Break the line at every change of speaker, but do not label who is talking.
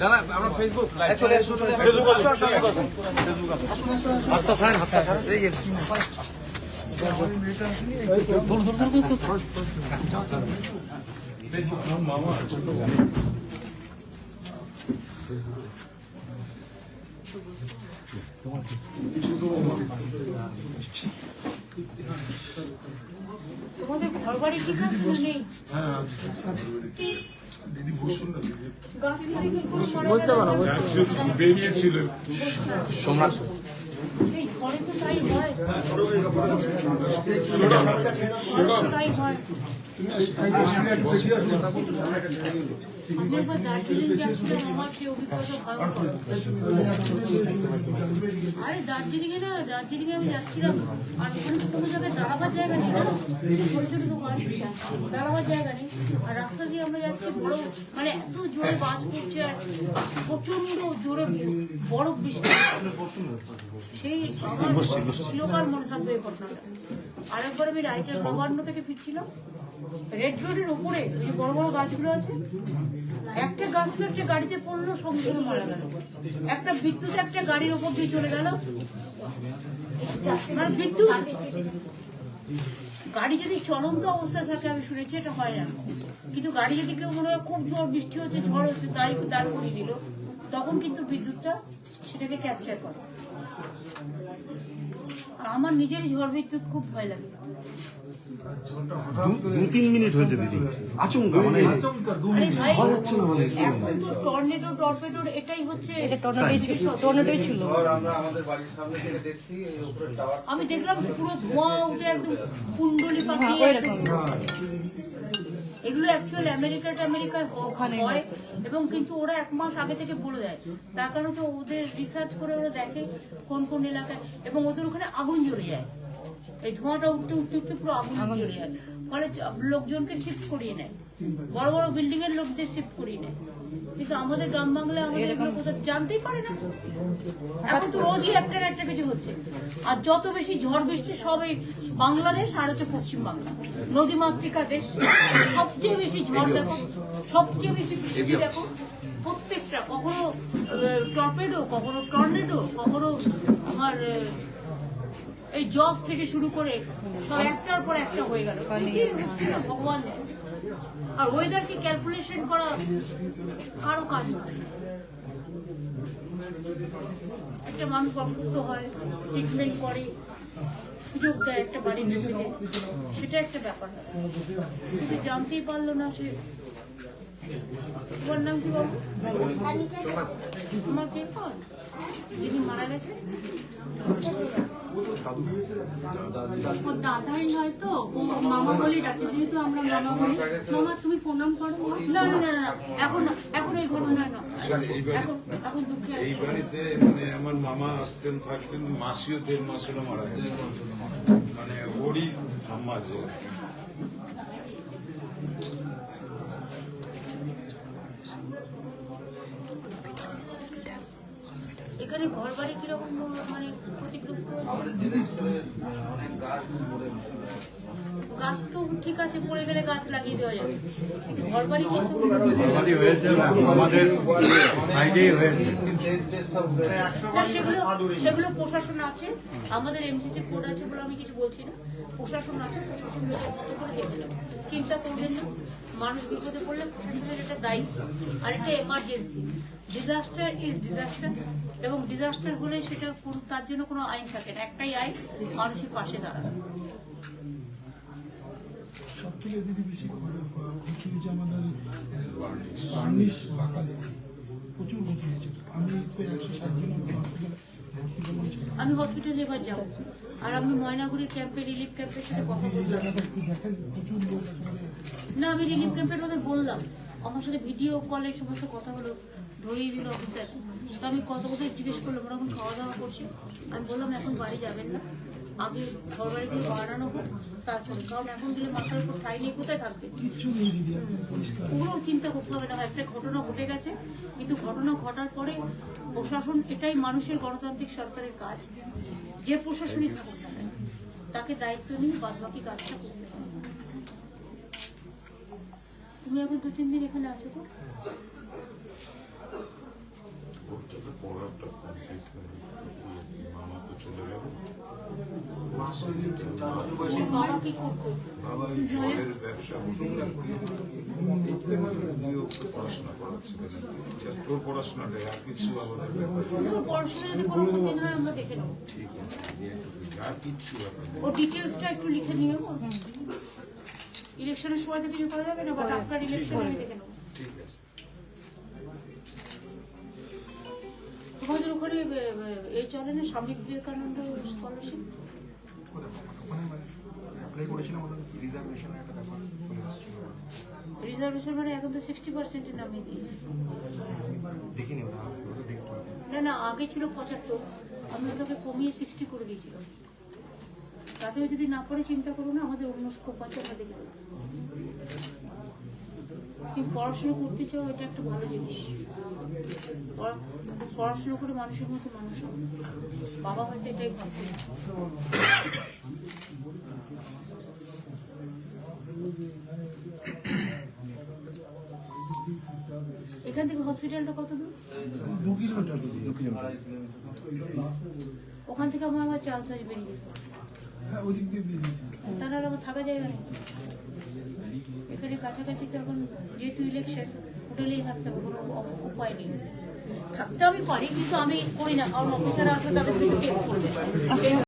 দাদা আমরা Facebook live চলে আসুন চলে আসুন এই যে ধরো ধরো ধরো ধরো
তোমাদের ঘর বাড়ি ঠিক আছে না নেই গাছ কেটে কি করে মারা
বুঝতে
গেল?
পারো বুঝতে পারো
বেরিয়েছিল
সোমনাথ।
এই ঝড়ে তো তাই হয়। আরে দার্জিলিং এ না দার্জিলিং এ আমি যাচ্ছিলাম আর ওখানে কোনো জায়গায় দাঁড়াবার জায়গা নেই ছোট ছোট দোকান দাঁড়াবার জায়গা নেই আর রাস্তা দিয়ে আমরা যাচ্ছি বড় মানে এত জোরে বাজ পড়ছে আর প্রচণ্ড জোরে বরফ বৃষ্টি সেই আমার চিরকাল মনে থাকবে এই ঘটনাটা। আরেকবার আমি রাইটার নবান্ন থেকে ফিরছিলাম। রেড রোডের উপরে ওই যে বড় বড় গাছগুলো আছে একটা গাছ তো একটা গাড়িতে পড়ল সঙ্গে মারা গেল। একটা বিদ্যুৎ একটা গাড়ির ওপর দিয়ে চলে গেল। মানে বিদ্যুৎ গাড়ি যদি চলন্ত অবস্থায় থাকে আমি শুনেছি এটা হয় না। কিন্তু গাড়ি যদি কেউ মনে হয় খুব জোর বৃষ্টি হচ্ছে ঝড় হচ্ছে তাই দাঁড় করিয়ে দিল। তখন কিন্তু বিদ্যুৎটা সেটাকে ক্যাপচার করে। আমার নিজের ঝড় বিদ্যুৎ খুব ভয় লাগে।
দু তিন মিনিট হয়েছে দিদি। আচমকা মানে
এখন তো টর্নেডো টর্পেডোর এটাই হচ্ছে এটা টর্নেডোই ছিল টর্নেডোই ছিল।
আমরা আমাদের বাড়ির সামনে থেকে দেখছি এই উপরে টাওয়ার
আমি দেখলাম পুরো ধোঁয়া উঠে একদম কুণ্ডলি পাখি এগুলো অ্যাকচুয়ালি আমেরিকাতে আমেরিকায় হয় এবং কিন্তু ওরা এক মাস আগে থেকে বলে দেয়। তার কারণ হচ্ছে ওদের রিসার্চ করে ওরা দেখে কোন কোন এলাকায় এবং ওদের ওখানে আগুন জ্বলে যায়। এই ধোঁয়াটা উঠতে উঠতে উঠতে পুরো আগুন জ্বলে যায়। ফলে লোকজনকে শিফট করিয়ে নেয়। বড় বড় বিল্ডিং এর লোকদের শিফট করিয়ে নেয়। কিন্তু আমাদের গ্রাম বাংলায় আমাদের এগুলো কোথাও জানতেই পারে না। এখন তো রোজই একটা না একটা কিছু হচ্ছে। আর যত বেশি ঝড় বৃষ্টি সবই বাংলাদেশ আর হচ্ছে পশ্চিম বাংলা। নদীমাতৃকা দেশ। সবচেয়ে বেশি ঝড় দেখো সবচেয়ে বেশি বৃষ্টি দেখো প্রত্যেকটা কখনো টর্পেডো কখনো টর্নেডো কখনো আমার এই জজ থেকে শুরু করে সব একটার পর একটা হয়ে গেল। না ভগবান। আর ওয়েদারকে ক্যালকুলেশন করা কারও কাজ নয়। একটা মানুষ অসুস্থ হয় ট্রিটমেন্ট করে সুযোগ দেয় একটা বাড়ির লোকেদের সেটা একটা ব্যাপার কিন্তু জানতেই পারল না সে। তোমার নাম কি বাবু? তোমার কে? যিনি মারা গেছে
ওর দাদাই হয়তো ও মামা বলি ডাকে যেহেতু আমরা মামা বলি। মামা তুমি প্রণাম করো
না না না না এখন এখন এই ঘটনা না।
এই বাড়ি-
এখন এখন দুঃখে
এই
আছি।
বাড়িতে মানে আমার মামা আসতেন থাকতেন মাসিও দেড় মাস হলো মারা গেছে। মানে ওরই ঠাম্মা যে।
এখানে ঘর বাড়ি কীরকম মানে ক্ষতিগ্রস্ত
গাছ
তো ঠিক আছে পড়ে গেলে গাছ লাগিয়ে দেওয়া যাবে। কিন্তু ঘর বাড়ি সেগুলো সেগুলো প্রশাসন আছে? আমাদের এমসিসি কোড আছে বলে আমি কিছু বলছি না। প্রশাসন আছে প্রশাসন নিজের মতো করে দেখে নেবে। চিন্তা করবেন না মানুষ বিপদে পড়লে প্রশাসনের এটা দায়িত্ব। আর এটা এমার্জেন্সি ডিজাস্টার ইজ ডিজাস্টার এবং ডিজাস্টার হলে সেটা তার জন্য কোনো আইন থাকে না। একটাই আইন মানুষের পাশে দাঁড়ানো।
সব থেকে দিদি বেশি ক্ষতি হয়েছে আমাদের বার্নিশ বাঁকা দেখি প্রচুর ক্ষতি হয়েছে। আমি তো একশো ষাট জন হসপিটালে।
আমি এবার যাব। আর আমি ময়নাগুড়ির ক্যাম্পে রিলিফ ক্যাম্পের সাথে কথা বললাম। না আমি রিলিফ ক্যাম্পের মধ্যে বললাম। আমার সাথে ভিডিও কলে সমস্ত কথা হলো ধরিয়ে দিল অফিসার তো আমি কত কথা জিজ্ঞেস করলাম ওরা এখন খাওয়া দাওয়া করছি। আমি বললাম এখন বাড়ি যাবেন না। আগে ঘর বাড়িগুলো বাড়ানো হোক তারপর। কারণ এখন দিলে মাথার উপর ঠাই নেই কোথায় থাকবে? পুরো চিন্তা করতে হবে না একটা ঘটনা ঘটে গেছে। কিন্তু ঘটনা ঘটার পরে প্রশাসন এটাই মানুষের গণতান্ত্রিক সরকারের কাজ। যে প্রশাসনিক থাকুক তাকে দায়িত্ব নিয়ে বাদ বাকি কাজটা করতে হবে তুমি এখন দু তিন দিন এখানে আছো তো?
ওর যাতে পড়াটা কমপ্লিট মামা তো চলে গেল।
বাবা কি করতো?
বাবা এই জলের ব্যবসা পড়াশোনা জাস্ট পড়াশোনাটাই আর কিছু আমাদের ব্যাপার ঠিক আছে আর কিচ্ছু ব্যাপার
ও ডিটেলসটা একটু লিখে নিও। ইলেকশনের সময় তো কিছু করা যাবে না বাট আফটার ইলেকশন আমি দেখে নেব।
ঠিক আছে।
তোমাদের ওখানে এই চলে না স্বামী বিবেকানন্দ স্কলারশিপ
চলে আসছিল।
রিজার্ভেশন মানে এখন তো সিক্সটি পার্সেন্টে নামিয়ে দিয়েছে।
দেখিনি
না না আগে ছিল পঁচাত্তর আমি ওটাকে কমিয়ে সিক্সটি করে দিয়েছিলাম। তাতেও যদি না পড়ে চিন্তা করো না আমাদের অন্য স্কোপ আছে আমরা দেখে তুমি পড়াশোনা করতে চাও এটা একটা ভালো জিনিস। পড়া- পড়াশোনা করে মানুষের মতো মানুষ বাবা হয়তো এটাই ভাববে এখান থেকে হসপিটালটা কত দূর?
দু কিলোমিটার দূরে।
কিলোমিটার
ওখান থেকে আমার আবার চাল বেরিয়ে যেত তাহলে আর আমার থাকা জায়গা না। এখানে কাছাকাছি তো এখন যেহেতু ইলেকশন হোটেলেই থাকতে হবে, কোনো উপায় নেই। থাকতে আমি পারি, কিন্তু আমি করি না, কারণ অফিসার আসলে তাদের কেস করবে।